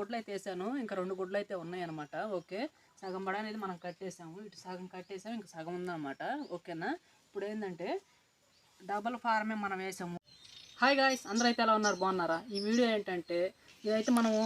గుడ్లు అయితే వేసాను. ఇంకా రెండు గుడ్లు అయితే ఉన్నాయన్నమాట. ఓకే. సగం బడ అనేది మనం కట్టేసాము. ఇటు సగం కట్టేసాము. ఇంకా సగం ఉందన్నమాట. ఓకేనా? ఇప్పుడు ఏంటంటే డబల్ ఫార్మే మనం వేసాము. Hi guys. అందరూ అయితే ఎలా ఉన్నారు? బాగున్నారా? ఈ వీడియో ఏంటంటే ఇదైతే మనము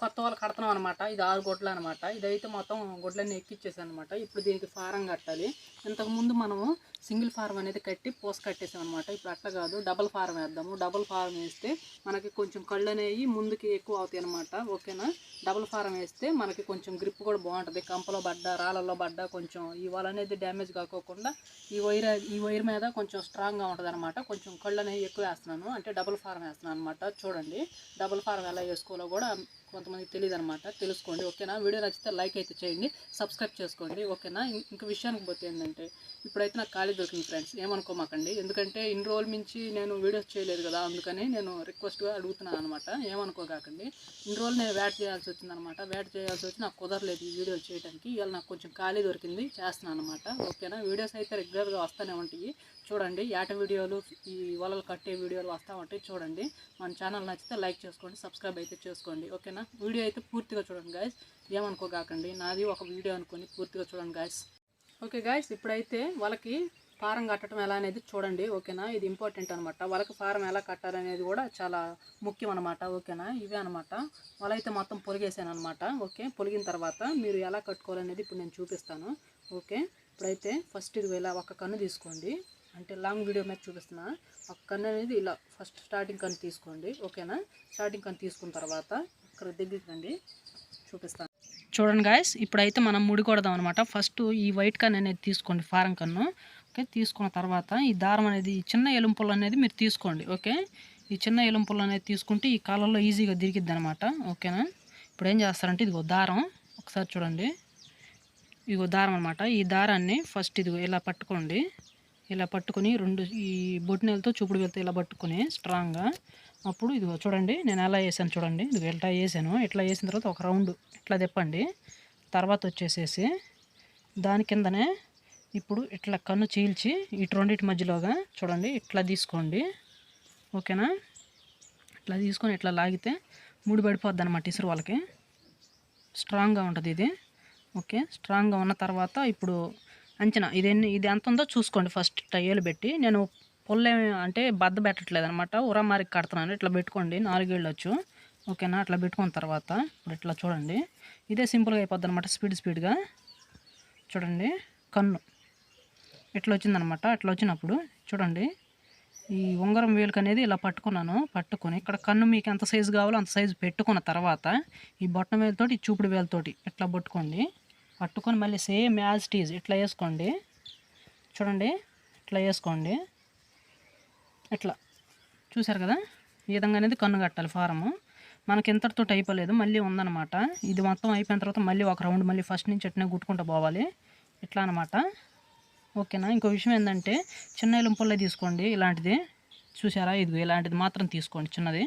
కొత్త వాళ్ళు కడుతున్నాం అనమాట ఇది ఆరు గుడ్లు అనమాట ఇదైతే మొత్తం గుడ్లన్నీ ఎక్కిచ్చేసాను అనమాట ఇప్పుడు దీనికి ఫారం కట్టాలి. ఇంతకుముందు మనము సింగిల్ ఫారం అనేది కట్టి పోస్ కట్టేసాం అనమాట ఇప్పుడు అట్లా కాదు డబల్ ఫారం వేద్దాము. డబల్ ఫారం వేస్తే మనకి కొంచెం కళ్ళు అనేవి ముందుకి ఎక్కువ అవుతాయి అనమాట ఓకేనా? డబల్ ఫారం వేస్తే మనకి కొంచెం గ్రిప్ కూడా బాగుంటుంది. కంపలో పడ్డా రాళ్ళలో పడ్డా కొంచెం ఈ వల అనేది డ్యామేజ్ కాకోకుండా ఈ వైర్ ఈ వైర్ మీద కొంచెం స్ట్రాంగ్గా ఉంటుంది అనమాట కొంచెం కళ్ళు అనేవి ఎక్కువ వేస్తున్నాను. అంటే డబుల్ ఫారం వేస్తున్నాను అనమాట చూడండి. డబుల్ ఫారం ఎలా వేసుకోవాలో కూడా కొంతమందికి తెలియదు అనమాట తెలుసుకోండి ఓకేనా? వీడియో నచ్చితే లైక్ అయితే చేయండి సబ్స్క్రైబ్ చేసుకోండి ఓకేనా? ఇంక విషయానికి పోతే ఏంటంటే ఇప్పుడైతే నాకు ఖాళీ దొరికింది ఫ్రెండ్స్. ఏమనుకోమాకండి? ఎందుకంటే ఇన్ని రోజుల నుంచి నేను వీడియోస్ చేయలేదు కదా అందుకని నేను రిక్వెస్ట్గా అడుగుతున్నాను అనమాట ఏమనుకోకాకండి ఇన్ని రోజులు నేను వేట్ చేయాల్సి వచ్చింది అనమాట వేట్ చేయాల్సి వచ్చి నాకు కుదరలేదు ఈ వీడియో చేయడానికి ఇవాళ నాకు కొంచెం ఖాళీ దొరికింది చేస్తున్నాను అనమాట ఓకేనా? వీడియోస్ అయితే రెగ్యులర్గా వస్తూనే ఉంటాయి. చూడండి యాట వీడియోలు ఈ వలలు కట్టే వీడియోలు వస్తూ ఉంటాయి. చూడండి మన ఛానల్ నచ్చితే లైక్ చేసుకోండి సబ్స్క్రైబ్ అయితే చేసుకోండి. ఓకేనా? వీడియో అయితే పూర్తిగా చూడండి గాయస్ ఏమనుకోగాకండి. నాది ఒక వీడియో అనుకొని పూర్తిగా చూడండి గాయస్ ఓకే గాయస్ ఇప్పుడైతే వాళ్ళకి ఫారం కట్టడం ఎలా అనేది చూడండి ఓకేనా ఇది ఇంపార్టెంట్ అనమాట వాళ్ళకి ఫారం ఎలా కట్టాలనేది కూడా చాలా ముఖ్యం అనమాట ఓకేనా ఇవే అనమాట వాళ్ళైతే మొత్తం పొలిగేసాను అనమాట ఓకే పొలిగిన తర్వాత మీరు ఎలా కట్టుకోవాలనేది ఇప్పుడు నేను చూపిస్తాను ఓకే ఇప్పుడైతే ఫస్ట్ ఇది ఇలా ఒక కన్ను తీసుకోండి. అంటే లాంగ్ వీడియో మీద చూపిస్తున్నా. ఒక కన్ను అనేది ఇలా ఫస్ట్ స్టార్టింగ్ కన్ను తీసుకోండి ఓకేనా స్టార్టింగ్ కన్ను తీసుకున్న తర్వాత ఇక్కడ దగ్గరికి చూపిస్తాను. చూడండి గాయస్ ఇప్పుడైతే మనం ముడి కొడదాం అనమాట ఫస్ట్ ఈ వైట్ కన్ అనేది తీసుకోండి ఫారం కన్ను ఓకే తీసుకున్న తర్వాత ఈ దారం అనేది ఈ చిన్న ఎలుంపులు అనేది మీరు తీసుకోండి ఓకే ఈ చిన్న ఎలుంపులు అనేది తీసుకుంటే ఈ కాలంలో ఈజీగా తిరిగిద్ది అనమాట ఓకేనా ఇప్పుడు ఏం చేస్తారంటే ఇదిగో దారం ఒకసారి చూడండి. ఇదిగో దారం అనమాట ఈ దారాన్ని ఫస్ట్ ఇదిగో ఇలా పట్టుకోండి. ఇలా పట్టుకొని రెండు ఈ బొట్టినెలతో చూపుడు వెళ్తే ఇలా పట్టుకొని స్ట్రాంగ్గా అప్పుడు ఇదిగో చూడండి నేను ఎలా వేసాను చూడండి. ఇది ఇట్లా వేసాను. ఇట్లా వేసిన తర్వాత ఒక రౌండ్ ఇట్లా తిప్పండి. తర్వాత వచ్చేసేసి దాని కిందనే ఇప్పుడు ఇట్లా కన్ను చీల్చి ఇటు రెండింటి మధ్యలోగా చూడండి ఇట్లా తీసుకోండి. ఓకేనా? ఇట్లా తీసుకొని ఇట్లా లాగితే ముడి పడిపోద్ది అనమాట ఇసురు వాళ్ళకి. స్ట్రాంగ్గా ఉంటుంది ఇది. ఓకే స్ట్రాంగ్గా ఉన్న తర్వాత ఇప్పుడు అంచనా ఇది ఎన్ని ఇది ఎంత ఉందో చూసుకోండి ఫస్ట్ టయ్యలు పెట్టి. నేను పొల్లే అంటే బద్ద పెట్టట్లేదు అనమాట ఉరమారికి కడుతున్నాను. ఇట్లా పెట్టుకోండి. నాలుగేళ్ళు వచ్చు ఓకేనా? అట్లా పెట్టుకున్న తర్వాత ఇప్పుడు ఇట్లా చూడండి. ఇదే సింపుల్గా అయిపోద్ది అనమాట స్పీడ్ స్పీడ్గా చూడండి. కన్ను. ఇట్లా వచ్చిందనమాట అట్లా వచ్చినప్పుడు చూడండి. ఈ ఉంగరం వేలుక అనేది ఇలా పట్టుకున్నాను. పట్టుకొని ఇక్కడ కన్ను మీకు ఎంత సైజు కావాలో అంత సైజు పెట్టుకున్న తర్వాత ఈ బొట్టం వేలుతోటి ఈ చూపుడు వేలుతోటి ఇట్లా పట్టుకోండి. పట్టుకొని మళ్ళీ సేమ్ యాజ్ టీజ్ ఇట్లా వేసుకోండి. చూడండి. ఇట్లా వేసుకోండి. ఇట్లా చూసారు కదా? ఈ విధంగా అనేది కన్ను కట్టాలి ఫారము. మనకి ఇంతటితో అయిపోలేదు మళ్ళీ ఉందన్నమాట. ఇది మొత్తం అయిపోయిన తర్వాత మళ్ళీ ఒక రౌండ్ మళ్ళీ ఫస్ట్ నుంచి అట్నే గుట్టుకుంటూ పోవాలి. ఇట్లా అనమాట ఓకేనా? ఇంకో విషయం ఏంటంటే చిన్న ఎలుంపుల్లే తీసుకోండి ఇలాంటిది. చూసారా ఇది ఇలాంటిది మాత్రం తీసుకోండి చిన్నది.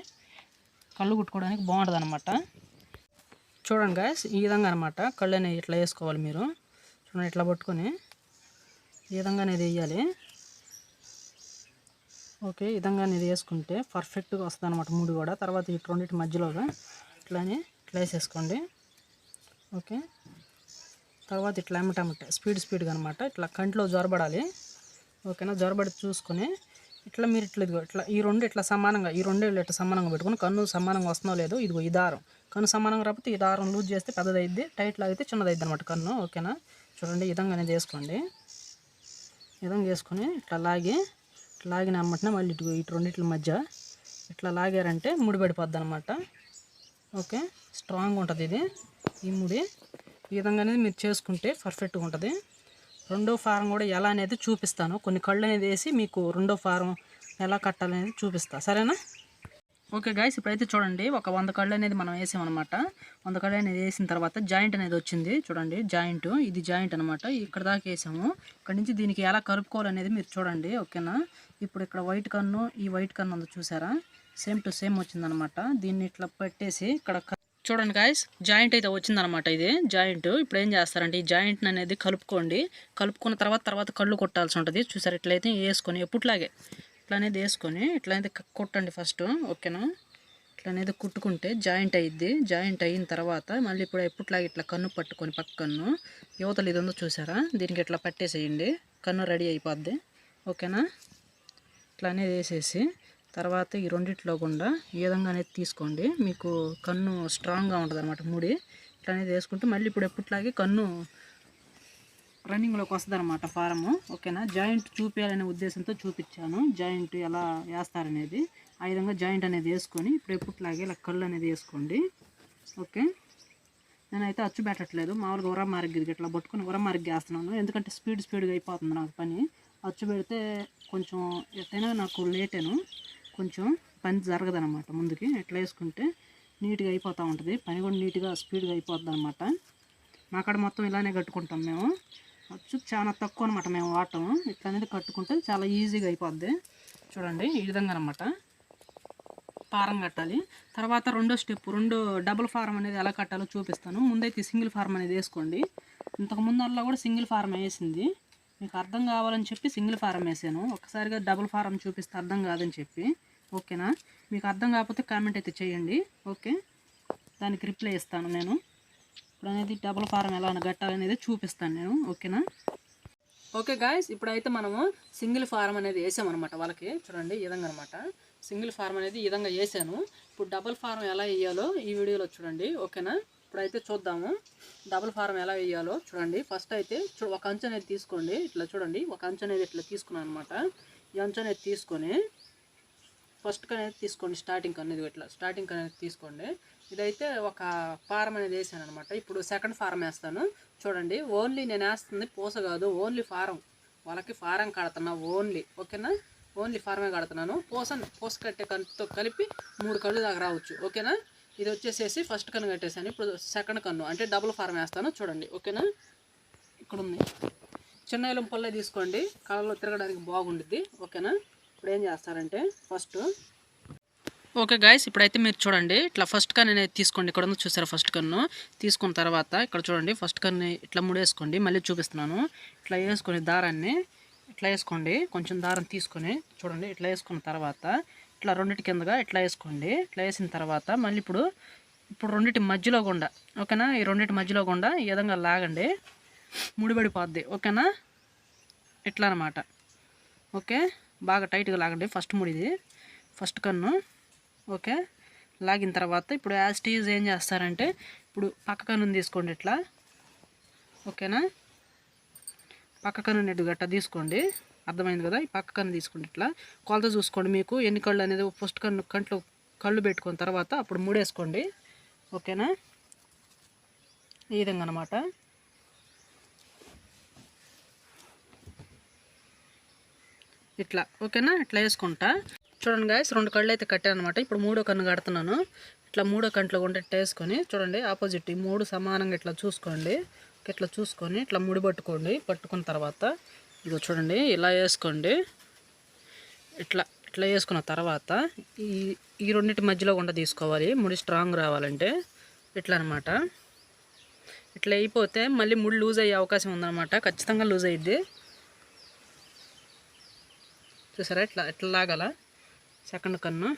కళ్ళు కుట్టుకోవడానికి బాగుంటుంది అనమాట చూడండి గాయస్ ఈ విధంగా అనమాట కళ్ళు అనేవి ఇట్లా వేసుకోవాలి మీరు. చూడండి ఇట్లా పట్టుకొని ఈ విధంగా అనేది వేయాలి. ఓకే విధంగా అనేది వేసుకుంటే పర్ఫెక్ట్గా వస్తుంది అనమాట మూడు కూడా. తర్వాత ఈ రెండింటి మధ్యలోగా ఇట్లానే ఇట్లా వేసేసుకోండి ఓకే. తర్వాత ఇట్లా ఎమ్మటమ్మట స్పీడ్ స్పీడ్గా అనమాట ఇట్లా కంట్లో జ్వరబడాలి ఓకేనా? జ్వరబడి చూసుకొని ఇట్లా మీరు ఇట్లా ఇదిగో ఇట్లా ఈ రెండు ఇట్లా సమానంగా ఈ రెండు ఇట్లా సమానంగా పెట్టుకుని కన్ను సమానంగా వస్తుందో లేదో ఇదిగో ఈ దారం. కన్ను సమానంగా రాకపోతే ఈ దారం లూజ్ చేస్తే పెద్దదైద్ది టైట్ లాగితే చిన్నదైద్ది అనమాట కన్ను. ఓకేనా? చూడండి ఈ విధంగా అనేది వేసుకోండి. విధంగా వేసుకొని ఇట్లా లాగి ఇట్లా లాగిన అమ్మటనే మళ్ళీ ఇటు ఇటు రెండిట్ల మధ్య. ఇట్లా లాగారంటే ముడి పడిపోద్ది అనమాట ఓకే? స్ట్రాంగ్ ఉంటుంది ఇది. ఈ ముడి ఈ విధంగా అనేది మీరు చేసుకుంటే పర్ఫెక్ట్గా ఉంటుంది. రెండో ఫారం కూడా ఎలా అనేది చూపిస్తాను. కొన్ని కళ్ళు అనేది వేసి మీకు రెండో ఫారం ఎలా కట్టాలనేది చూపిస్తా. సరేనా? ఓకే గాయస్ ఇప్పుడైతే చూడండి ఒక వంద కళ్ళు అనేది మనం వేసామన్నమాట. వంద కళ్ళు అనేది వేసిన తర్వాత జాయింట్ అనేది వచ్చింది. చూడండి జాయింట్ ఇది జాయింట్ అనమాట ఇక్కడ దాకా వేసాము. ఇక్కడ నుంచి దీనికి ఎలా కలుపుకోవాలనేది మీరు చూడండి ఓకేనా? ఇప్పుడు ఇక్కడ వైట్ కన్ను ఈ వైట్ కన్ను అందు చూసారా? సేమ్ టు సేమ్ వచ్చిందనమాట దీన్ని ఇట్లా పెట్టేసి ఇక్కడ చూడండి గాయస్ జాయింట్ అయితే వచ్చిందనమాట ఇది. జాయింట్ ఇప్పుడు ఏం చేస్తారంటే ఈ జాయింట్ అనేది కలుపుకోండి. కలుపుకున్న తర్వాత తర్వాత కళ్ళు కొట్టాల్సి ఉంటుంది. చూసారు ఇట్లయితే వేసుకొని ఎప్పుట్లాగే ఇట్లనేది వేసుకొని ఇట్లా అనేది కొట్టండి ఫస్ట్ ఓకేనా? ఇట్లా అనేది కుట్టుకుంటే జాయింట్ అయ్యిద్ది జాయింట్ అయిన తర్వాత మళ్ళీ ఇప్పుడు ఎప్పుట్లాగా ఇట్లా కన్ను పట్టుకొని పక్క కన్ను యువతలు ఇది ఉందో చూసారా? దీనికి ఇట్లా పట్టేసేయండి. కన్ను రెడీ అయిపోద్ది. ఓకేనా? ఇట్లానే వేసేసి తర్వాత ఈ రెండిట్లో గుండా ఈ విధంగా అనేది తీసుకోండి. మీకు కన్ను స్ట్రాంగ్గా ఉంటుంది అనమాట ముడి. ఇట్లా అనేది వేసుకుంటే మళ్ళీ ఇప్పుడు ఎప్పట్లాగే కన్ను రన్నింగ్లోకి వస్తుంది అనమాట ఫారము. ఓకేనా? జాయింట్ చూపించాలనే ఉద్దేశంతో చూపించాను. జాయింట్ ఎలా వేస్తారనేది. ఆ విధంగా జాయింట్ అనేది వేసుకొని ఇప్పుడు ఎప్పుట్లాగే ఇలా కళ్ళు అనేది వేసుకోండి. ఓకే? నేనైతే అచ్చు పెట్టట్లేదు. మామూలుగా ఉర మార్గిరికి ఇట్లా పట్టుకుని ఉర మార్గి వేస్తున్నాను. ఎందుకంటే స్పీడ్ స్పీడ్గా అయిపోతుంది నాకు పని. అచ్చు పెడితే కొంచెం ఎట్లయినా నాకు లేటేను. కొంచెం పని జరగదనమాట ముందుకి. ఎట్లా వేసుకుంటే నీట్గా అయిపోతూ ఉంటుంది. పని కూడా నీట్గా స్పీడ్గా అయిపోతుంది అనమాట మా కాడ మొత్తం ఇలానే కట్టుకుంటాం మేము. అచ్చు చాలా తక్కువ అనమాట మేము వాడటం. ఇట్లా అనేది కట్టుకుంటే చాలా ఈజీగా అయిపోద్ది. చూడండి ఈ విధంగా అనమాట ఫారం కట్టాలి. తర్వాత రెండో స్టెప్ రెండో డబుల్ ఫారం అనేది ఎలా కట్టాలో చూపిస్తాను. ముందైతే సింగిల్ ఫారం అనేది వేసుకోండి. ఇంతకు ముందు అలా కూడా సింగిల్ ఫారం వేసింది. మీకు అర్థం కావాలని చెప్పి సింగిల్ ఫారం వేసాను. ఒకసారిగా డబుల్ ఫారం చూపిస్తే అర్థం కాదని చెప్పి. ఓకేనా? మీకు అర్థం కాకపోతే కామెంట్ అయితే చేయండి. ఓకే? దానికి రిప్లై ఇస్తాను నేను. ఇప్పుడు అనేది డబుల్ ఫారం ఎలా కట్టాలనేది చూపిస్తాను నేను ఓకేనా? ఓకే గాయస్ ఇప్పుడైతే మనము సింగిల్ ఫారం అనేది వేసామన్నమాట వాళ్ళకి. చూడండి ఈ విధంగా అనమాట సింగిల్ ఫారం అనేది ఈ విధంగా వేసాను. ఇప్పుడు డబుల్ ఫారం ఎలా వేయాలో ఈ వీడియోలో చూడండి ఓకేనా? ఇప్పుడైతే చూద్దాము. డబుల్ ఫారం ఎలా వేయాలో చూడండి. ఫస్ట్ అయితే ఒక అంచు అనేది తీసుకోండి. ఇట్లా చూడండి ఒక అంచు అనేది ఇట్లా తీసుకున్నాను అనమాట ఈ అంచు అనేది తీసుకొని ఫస్ట్ అనేది తీసుకోండి స్టార్టింగ్ అనేది ఇట్లా స్టార్టింగ్ అనేది తీసుకోండి. ఇదైతే ఒక ఫారం అనేది వేసాను అనమాట ఇప్పుడు సెకండ్ ఫారం వేస్తాను. చూడండి ఓన్లీ నేను వేస్తుంది పూస కాదు ఓన్లీ ఫారం. వాళ్ళకి ఫారం కడుతున్నా ఓన్లీ ఓకేనా? ఓన్లీ ఫారమే కడుతున్నాను. పూస పూస కట్టే కన్నుతో కలిపి మూడు కళ్ళు దాకా రావచ్చు ఓకేనా? ఇది వచ్చేసేసి ఫస్ట్ కన్ను కట్టేసాను ఇప్పుడు సెకండ్ కన్ను అంటే డబుల్ ఫారం వేస్తాను చూడండి ఓకేనా? ఇక్కడ ఉంది చిన్న ఎలుంపల్లే తీసుకోండి. కళ్ళలో తిరగడానికి బాగుంటుంది ఓకేనా? ఇప్పుడు ఏం చేస్తారంటే ఫస్ట్ ఓకే గాయస్ ఇప్పుడైతే మీరు చూడండి. ఇట్లా ఫస్ట్ కన్ అనేది తీసుకోండి. ఇక్కడ ఉంది చూసారా ఫస్ట్ కన్ను తీసుకున్న తర్వాత ఇక్కడ చూడండి ఫస్ట్ కన్ను ఇట్లా ముడేసుకోండి. మళ్ళీ చూపిస్తున్నాను. ఇట్లా వేసుకొని దారాన్ని ఇట్లా వేసుకోండి. కొంచెం దారం తీసుకొని చూడండి ఇట్లా వేసుకున్న తర్వాత ఇట్లా రెండింటి కిందగా ఇట్లా వేసుకోండి. ఇట్లా వేసిన తర్వాత మళ్ళీ ఇప్పుడు ఇప్పుడు రెండింటి మధ్యలో గుండా ఓకేనా ఈ రెండింటి మధ్యలో గుండా ఈ విధంగా లాగండి. ముడిపడిపోద్ది ఓకేనా ఇట్లా అనమాట ఓకే బాగా టైట్గా లాగండి. ఫస్ట్ ముడిది. ఫస్ట్ కన్ను ఓకే. లాగిన తర్వాత ఇప్పుడు యాజ్ టీజ్ ఏం చేస్తారంటే ఇప్పుడు పక్క కన్ను తీసుకోండి ఇట్లా. ఓకేనా? పక్క కన్ను నెట్టు గట్ట తీసుకోండి. అర్థమైంది కదా? ఈ పక్క కన్ను తీసుకోండి ఇట్లా. కొలత చూసుకోండి మీకు ఎన్ని కళ్ళు అనేది ఫస్ట్ కన్ను కంట్లో కళ్ళు పెట్టుకున్న తర్వాత అప్పుడు మూడేసుకోండి. ఓకేనా? ఈ విధంగా అనమాట ఇట్లా. ఓకేనా? ఇట్లా వేసుకుంటా. చూడండి గాయస్ రెండు కళ్ళు అయితే కట్టాను అనమాట ఇప్పుడు మూడో కన్ను కడుతున్నాను. ఇట్లా మూడో కంట్లో కూడా ఇట్లా వేసుకొని చూడండి ఆపోజిట్ ఈ మూడు సమానంగా ఇట్లా చూసుకోండి. ఇట్లా చూసుకొని ఇట్లా ముడి పట్టుకోండి పట్టుకున్న తర్వాత ఇదిగో చూడండి ఇలా వేసుకోండి. ఇట్లా ఇట్లా వేసుకున్న తర్వాత ఈ ఈ రెండింటి మధ్యలో కూడా తీసుకోవాలి. ముడి స్ట్రాంగ్ రావాలంటే ఇట్లా అనమాట ఇట్లా అయిపోతే మళ్ళీ ముడి లూజ్ అయ్యే అవకాశం ఉందన్నమాట. ఖచ్చితంగా లూజ్ అయ్యిద్ది చూసారా? ఇట్లా ఇట్లా లాగల. సెకండ్ కన్ను.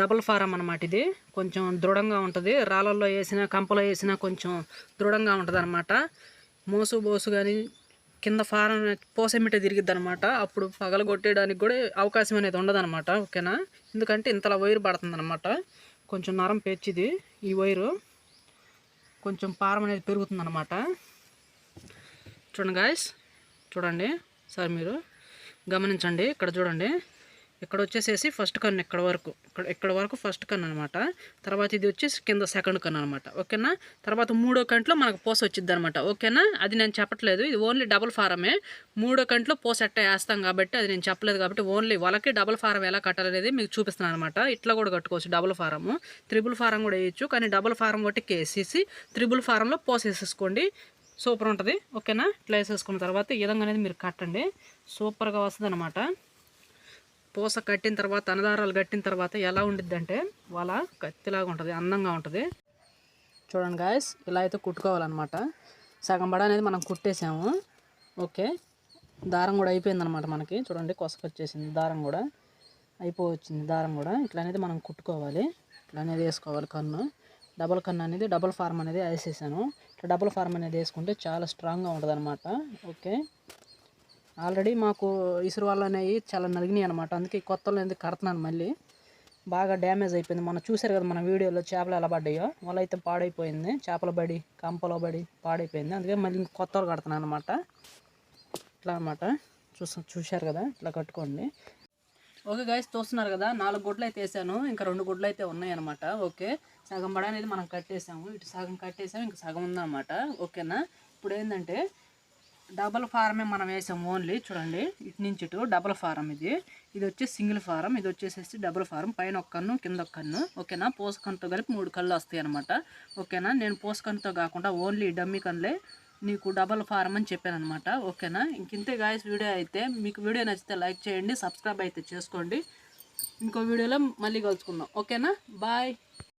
డబుల్ ఫారం అనమాట ఇది. కొంచెం దృఢంగా ఉంటుంది. రాళ్ళల్లో వేసినా కంపలో వేసినా కొంచెం దృఢంగా ఉంటుంది అనమాట మోసు బోసు కానీ కింద ఫారం పోసమిటే తిరిగిద్ది అనమాట అప్పుడు పగలగొట్టేయడానికి కూడా అవకాశం అనేది ఉండదనమాట ఓకేనా? ఎందుకంటే ఇంతలా వైర్ పడుతుంది అనమాట కొంచెం నరం పెచ్చిది ఈ వైరు. కొంచెం పారం అనేది పెరుగుతుంది అనమాట చూడండి గాయస్ చూడండి సార్ మీరు గమనించండి. ఇక్కడ చూడండి. ఇక్కడ వచ్చేసేసి ఫస్ట్ కన్ను ఇక్కడ వరకు. ఇక్కడ ఇక్కడ వరకు ఫస్ట్ కన్ను అనమాట తర్వాత ఇది వచ్చేసి కింద సెకండ్ కన్ను అనమాట ఓకేనా? తర్వాత మూడో కంట్లో మనకు పోస వచ్చింది అనమాట ఓకేనా? అది నేను చెప్పట్లేదు. ఇది ఓన్లీ డబుల్ ఫారమే మూడో కంట్లో పోస ఎట్ట వేస్తాం కాబట్టి అది నేను చెప్పలేదు కాబట్టి ఓన్లీ వాళ్ళకి డబుల్ ఫారం ఎలా కట్టాలనేది మీకు చూపిస్తున్నాను అనమాట ఇట్లా కూడా కట్టుకోవచ్చు డబుల్ ఫారము త్రిబుల్ ఫారం కూడా వేయచ్చు. కానీ డబుల్ ఫారం ఒకటి కేసేసి త్రిబుల్ ఫారంలో పోస వేసేసుకోండి. సూపర్ ఉంటుంది. ఓకేనా? ఇట్లా వేసేసుకున్న తర్వాత ఈ విధంగా అనేది మీరు కట్టండి. సూపర్గా వస్తుంది అనమాట పూస కట్టిన తర్వాత అనదారాలు కట్టిన తర్వాత ఎలా ఉండిద్ది అంటే వాళ్ళ కత్తిలాగా ఉంటుంది అందంగా ఉంటుంది. చూడండి గాయస్ ఇలా అయితే కుట్టుకోవాలన్నమాట. సగం బడ అనేది మనం కుట్టేసాము. ఓకే. దారం కూడా అయిపోయిందనమాట మనకి. చూడండి కొసకొచ్చేసింది దారం కూడా. అయిపోవచ్చింది దారం కూడా. ఇట్లా అనేది మనం కుట్టుకోవాలి. ఇట్లా అనేది వేసుకోవాలి కన్ను. డబుల్ కన్ను అనేది డబుల్ ఫార్మ్ అనేది వేసేసాను. ఇట్లా డబుల్ ఫార్మ్ అనేది వేసుకుంటే చాలా స్ట్రాంగ్గా ఉంటుంది అనమాట ఓకే. ఆల్రెడీ మాకు ఇసురు వాళ్ళు అనేవి చాలా నలిగినాయి అనమాట అందుకే ఈ కొత్తలో ఎందుకు కడుతున్నాను మళ్ళీ. బాగా డ్యామేజ్ అయిపోయింది. మనం చూసారు కదా మన వీడియోలో చేపలు ఎలా పడ్డాయో? వాళ్ళు అయితే పాడైపోయింది. చేపల బడి కంపలో బడి పాడైపోయింది. అందుకే మళ్ళీ ఇంక కొత్త కడుతున్నాను అనమాట ఇట్లా అనమాట చూసా చూశారు కదా? ఇట్లా కట్టుకోండి. ఓకే గైస్ చూస్తున్నారు కదా? నాలుగు గుడ్లు అయితే వేసాను. ఇంకా రెండు గుడ్లు అయితే ఉన్నాయన్నమాట ఓకే. సగం బడ అనేది మనం కట్టేసాము. ఇటు సగం కట్టేసాము. ఇంకా సగం ఉందన్నమాట. ఓకేనా? ఇప్పుడు ఏంటంటే డబల్ ఫారమే మనం వేసాం ఓన్లీ. చూడండి ఇటు నుంచి ఇటు డబల్ ఫారం ఇది. ఇది వచ్చి సింగిల్ ఫారం ఇది వచ్చేసేసి డబుల్ ఫారం. పైన ఒక కన్ను కింద ఒక కన్ను. ఓకేనా? పోసకన్నుతో కలిపి మూడు కళ్ళు వస్తాయి అనమాట ఓకేనా? నేను పోసకన్నుతో కాకుండా ఓన్లీ డమ్మీ కన్నులే నీకు డబల్ ఫారం అని చెప్పాను అనమాట ఓకేనా? ఇంకింతే గాయస్ వీడియో అయితే. మీకు వీడియో నచ్చితే లైక్ చేయండి సబ్స్క్రైబ్ అయితే చేసుకోండి. ఇంకో వీడియోలో మళ్ళీ కలుసుకుందాం. ఓకేనా? బాయ్.